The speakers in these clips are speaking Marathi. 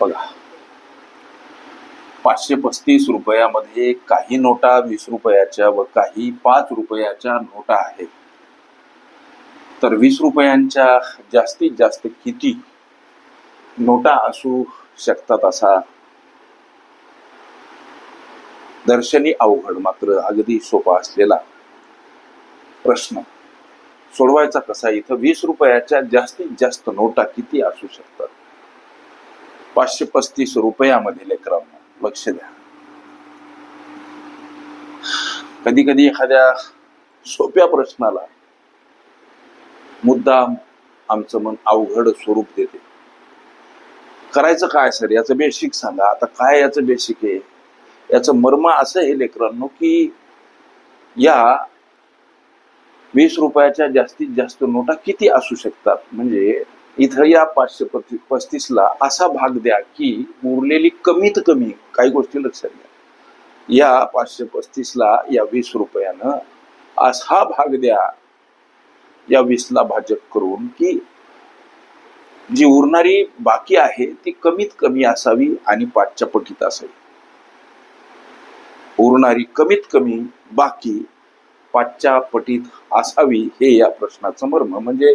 बघा. पाचशे पस्तीस रुपयामध्ये काही नोटा वीस रुपयाच्या व काही पाच रुपयाच्या नोटा आहेत. तर वीस रुपयांच्या जास्तीत जास्त किती नोटा असू शकतात असा दर्शनी अवघड मात्र अगदी सोपा असलेला प्रश्न. सोडवायचा कसा? इथं वीस रुपयाच्या जास्तीत जास्त नोटा किती असू शकतात? पाचशे पस्तीस रुपयामध्ये लेकरांना. लक्ष द्या. कधी कधी एखाद्या सोप्या प्रश्नाला मुद्दाम आमचं मन अवघड स्वरूप देते. करायचं काय सर? याचं बेसिक सांगा. आता काय याचं बेसिक आहे? याचं मर्म असं आहे लेकरांनो की या वीस रुपयाच्या जास्तीत जास्त नोटा किती असू शकतात? म्हणजे इथं या पाचशे पस्तीसला असा भाग द्या की उरलेली कमीत कमी काही गोष्टी लक्षात घ्या. या पाचशे पस्तीसला या वीस रुपयानं असा भाग द्या या वीसला भाजक करून की जी उरणारी बाकी आहे ती कमीत कमी असावी आणि पाचच्या पटीत असावी. उरणारी कमीत कमी बाकी पाचच्या पटीत असावी हे या प्रश्नाचं मर्म. म्हणजे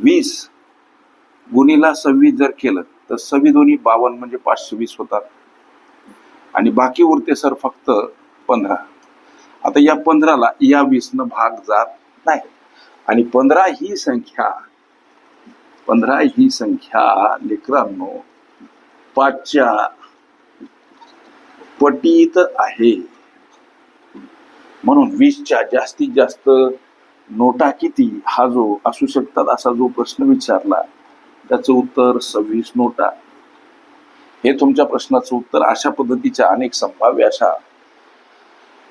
वीस गुणीला सव्वीस जर केलं तर सव्वीस दोन्ही बावन्न म्हणजे पाचशे वीस होतात. आणि बाकी उरते सर फक्त पंधरा. आता या पंधराला या वीसनं भाग जात नाही. आणि पंधरा ही संख्या पंधरा ही संख्या लेकरांनो पाचच्या पटीत आहे. म्हणून वीसच्या जास्तीत जास्त नोटा किती हा जो असू शकतात असा जो प्रश्न विचारला त्याचं उत्तर सव्वीस नोटा. हे तुमच्या प्रश्नाचं उत्तर अशा पद्धतीच्या अनेक संभाव्य अशा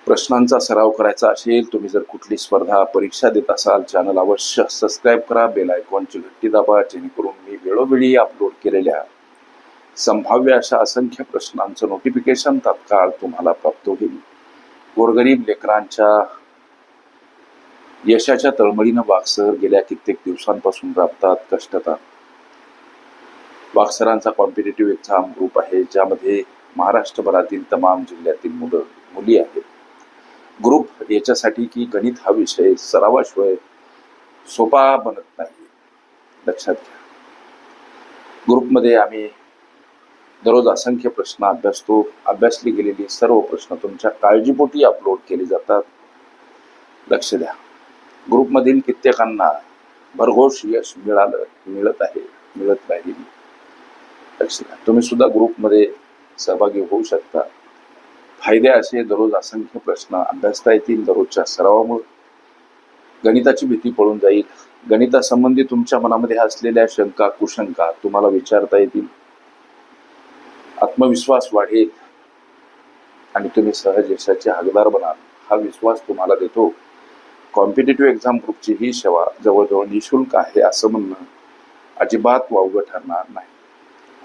प्रश्नांचा सराव करायचा असेल तुम्ही जर कुठली स्पर्धा परीक्षा देत असाल चॅनल अवश्य सबस्क्राईब करा बेल आयकॉनची घट्टी दाबा जेणेकरून मी वेळोवेळी अपलोड केलेल्या संभाव्य अशा असंख्य प्रश्नांचं नोटिफिकेशन तात्काळ तुम्हाला प्राप्त होईल. गोरगरीब लेकरांच्या यशाच्या तळमळीनं वागसर गेल्या कित्येक दिवसांपासून राबतात कष्टतात. वाक्सरांचा कॉम्पिटेटिव्ह एक्झाम ग्रुप आहे ज्यामध्ये महाराष्ट्रभरातील तमाम जिल्ह्यातील मुलं मुली आहेत. ग्रुप याच्यासाठी की गणित हा विषय सरावाशिवाय सोपा बनत नाही लक्षात घ्या. ग्रुपमध्ये आम्ही दररोज असंख्य प्रश्न अभ्यासतो. अभ्यासली गेलेली सर्व प्रश्न तुमच्या काळजीपोटी अपलोड केले जातात. लक्ष द्या. ग्रुपमधील कित्येकांना भरघोष यश मिळालं मिळत आहे मिळत राहील. लक्ष द्या तुम्ही सुद्धा ग्रुपमध्ये सहभागी होऊ शकता. फायदे असे दररोज असंख्य प्रश्न. अभ्यासता येतील दररोजच्या सरावामुळे. गणिताची भीती पळून जाईल. गणितासंबंधी तुमच्या मनामध्ये असलेल्या शंका कुशंका तुम्हाला विचारता येतील. आत्मविश्वास वाढेल. आणि तुम्ही सहज यशाचे हकदार बनाल. हा विश्वास तुम्हाला देतो. कॉम्पिटेटिव्ह एक्झाम ग्रुपची ही सेवा जवळजवळ निशुल्क आहे असं म्हणणं अजिबात वावगं ठरणार नाही.